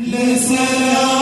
Listen up.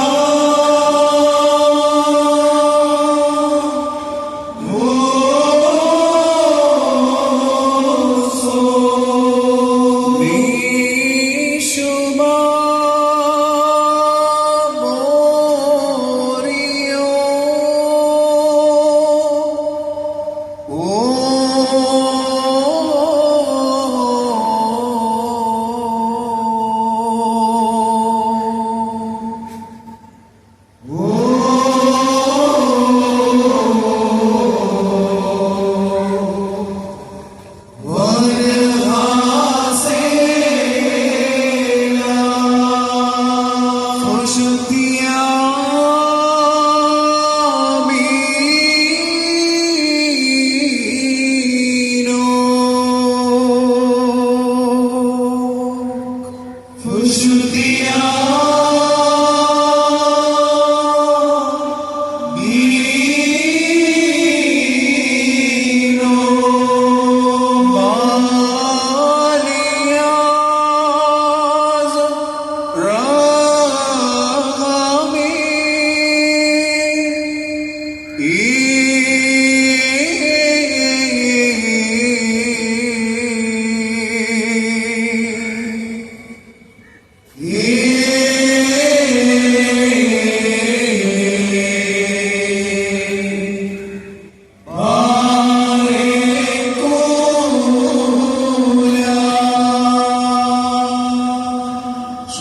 ಈ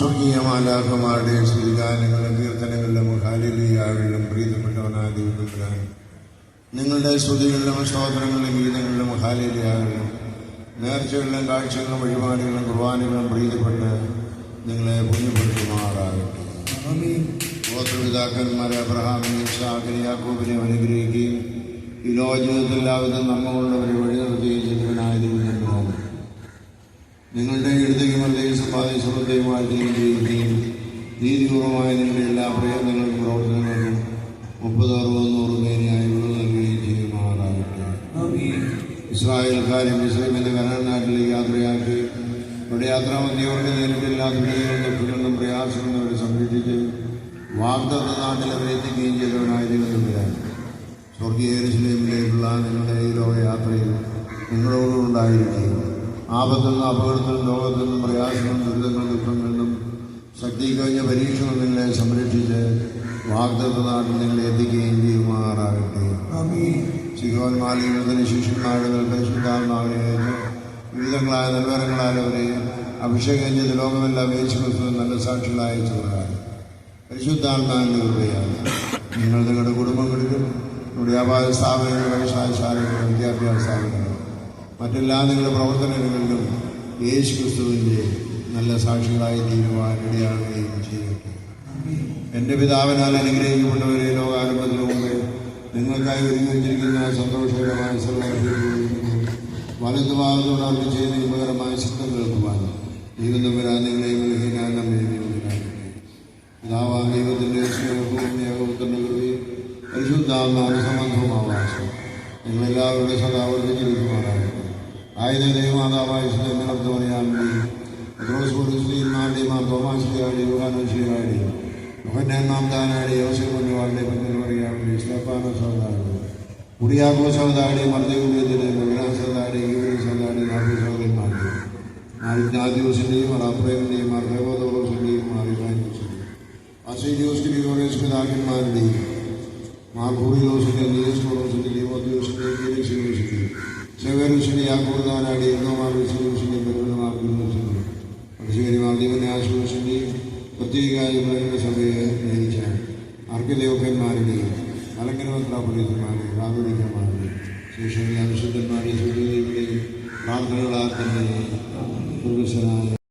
സ്വർഗീയ മാലാഖമാരുടെ ശ്രീഗാനങ്ങളും കീർത്തനങ്ങളിലും ഹാലിലിയാകളിലും പ്രീതപ്പെട്ടവനായ ദൈവത്തിലാണ് നിങ്ങളുടെ സ്തുതികളിലും സ്തോത്രങ്ങളിലും ഗീതങ്ങളിലും ഹാലിലിയാകളിലും നേർച്ചകളിലും കാഴ്ചകളും വഴിപാടുകളും കുർബാനകളും പ്രീതിപ്പെട്ട് നിങ്ങളെ പുണ്യപ്പെടുത്തുമാറാകട്ടെ. ഗോത്രപിതാക്കന്മാരെ അബ്രഹാമിനെ യാക്കോബിനെ അനുഗ്രഹിക്കുകയും ഈ ലോകജീവിതത്തിൽ എല്ലാവരും എല്ലാവിധം നന്മകളുള്ളവരെ വഴി നിർത്തുകയും ചെയ്തവനായ ദൈവം നിങ്ങളുടെ എഴുതുകയും സമ്പാദിച്ചുള്ളതുമായി ചെയ്യുകയും നീതിപൂർവമായ നിങ്ങളുടെ എല്ലാ പ്രയത്നങ്ങളും പ്രവർത്തനങ്ങളും മുപ്പത് അറുപത് നൂറ് പേരെയായി നൽകുകയും ചെയ്യുമാറാകട്ടെ. ഇസ്രായേൽക്കാരും ഇസ്ലാമിന്റെ കനാൻ നാട്ടിലേക്ക് യാത്രയാക്കി. അവിടെ യാത്രാമധ്യവർക്ക് നേരിട്ടില്ലാ ദുരിതങ്ങളും ദുഃഖങ്ങളും പ്രയാസങ്ങളും അവരെ സംരക്ഷിച്ച് വാഗ്ദത്ത നാട്ടിൽ അവരെത്തിക്കുകയും ചെയ്തവനായ സ്വർഗീയ യെരൂശലേമിലേക്കുള്ള നിങ്ങളുടെ ഈ ലോകയാത്രയിൽ നിങ്ങളോടുണ്ടായിരിക്കുകയും ആപത്തിൽ നിന്നും അപകടത്തിൽ നിന്നും രോഗത്തിൽ നിന്നും പ്രയാസങ്ങളും ദുരിതങ്ങളും ദുഃഖങ്ങളിൽ നിന്നും ശക്തി കഴിഞ്ഞ പരീക്ഷണം നിങ്ങളെ സംരക്ഷിച്ച് വാഗ്ദത്ത നാട്ടിൽ നിങ്ങളെ എത്തിക്കുകയും ചെയ്യുമാറാകട്ടെ. ശിഖോൻ മാലിന്യത്തിന് ശിഷ്യന്മാരുടെ അയച്ച്. വിവിധങ്ങളായ നൽവരങ്ങളാൽ അവരെ അഭിഷേകം ചെയ്ത് ലോകമെല്ലാം യേശു നല്ല സാക്ഷികളായ ചോറാണ് പരിശുദ്ധാത്മാവിന്റെ കൃപയാണ്. നിങ്ങൾ നിങ്ങളുടെ കുടുംബങ്ങളിലും നമ്മുടെ വ്യാപാര സ്ഥാപനങ്ങൾ വ്യവസായശാലകൾ വിദ്യാഭ്യാസ സ്ഥാപനങ്ങൾ മറ്റെല്ലാ നിങ്ങളുടെ പ്രവർത്തനങ്ങളിലും യേശു ക്രിസ്തുവിന്റെ നല്ല സാക്ഷികളായി തീരുവാൻ ഇടയാകുകയും ചെയ്യട്ടെ. എന്റെ പിതാവിനാൽ അനുഗ്രഹിക്കപ്പെട്ടവരെ ലോകാരംഭത്തിന് മുമ്പേ നിങ്ങൾക്കായി ഒരുങ്ങിവച്ചിരിക്കുന്ന സന്തോഷകരമായ വലതുഭാഗത്തോട് അവർ ചെയ്ത് നിയമകരമായ ശബ്ദം കേൾക്കുവാൻ ദൈവം വരാൻ നിങ്ങളെയും വിലഹിക്കാൻ നമ്മെ പിതാവാ ദൈവത്തിന്റെ സ്നേഹവും ഏകോപത്തിന്റെ കൃപയും പരിശുദ്ധാത്മാവിന് സംബന്ധവുമാവാസം നിങ്ങളെല്ലാവരുടെ വർദ്ധിച്ചിരിക്കുമാറാകട്ടെ ആയുധ ദൈവമാതാവായ നടത്തുവാനാണെങ്കിലും ശ്രീമാരുടെയും മാർ തോമാശ്രീയാടി യുവാനുശ്രീയാടി മുഹന്നാൻ മാംദാനാടി യോസഫുണ്ണിവാളുടെ പത്തിൽ പറയാണ്ടി സ്റ്റെഫാന സൗദാടി കുടിയാക്കോ സൗദാടി മർദ്ദകുര്യത്തിലെ മകനാ സൗദാടി ഗീവരി സൗദാടി നാട്ടു സൗദന്മാരുടെ നാദിയോസിൻ്റെയും അറാപ്രേമിൻ്റെയും മാർ ദേവദോറോസിൻ്റെയും മാർ ഇവാൻസിൻ്റെയും അസൈഡിയോസ് ഗ്രിഗോറിയസ് പിതാക്കന്മാരുടെയും മാർ ഭൂരിദോസിന്റെ നിയസ്കോറോസിന്റെ ലിമോദിയോസിന്റെ ഗിരിക്സിയോസിന്റെ സെവേറിസിന്റെ യാക്കോർദാനാടി എന്നോമാർ വിസിയോസിന്റെയും പെരുമാർ ഗുരുദോസിന്റെയും പരിശീലിമാർ ദൈവനെ ആശ്വാസിന്റെയും പ്രത്യേകമായ സഭയെ നയിച്ച അർക്കദേവക്കന്മാരുടെയും അലങ്കനമന്ത്രാപുരീതന്മാരെ കാതോലിക്കന്മാരുടെയും ശേഷം വിശുദ്ധന്മാരുടെയും പ്രാർത്ഥനകളാൽ തന്നെ പുരുഷനായ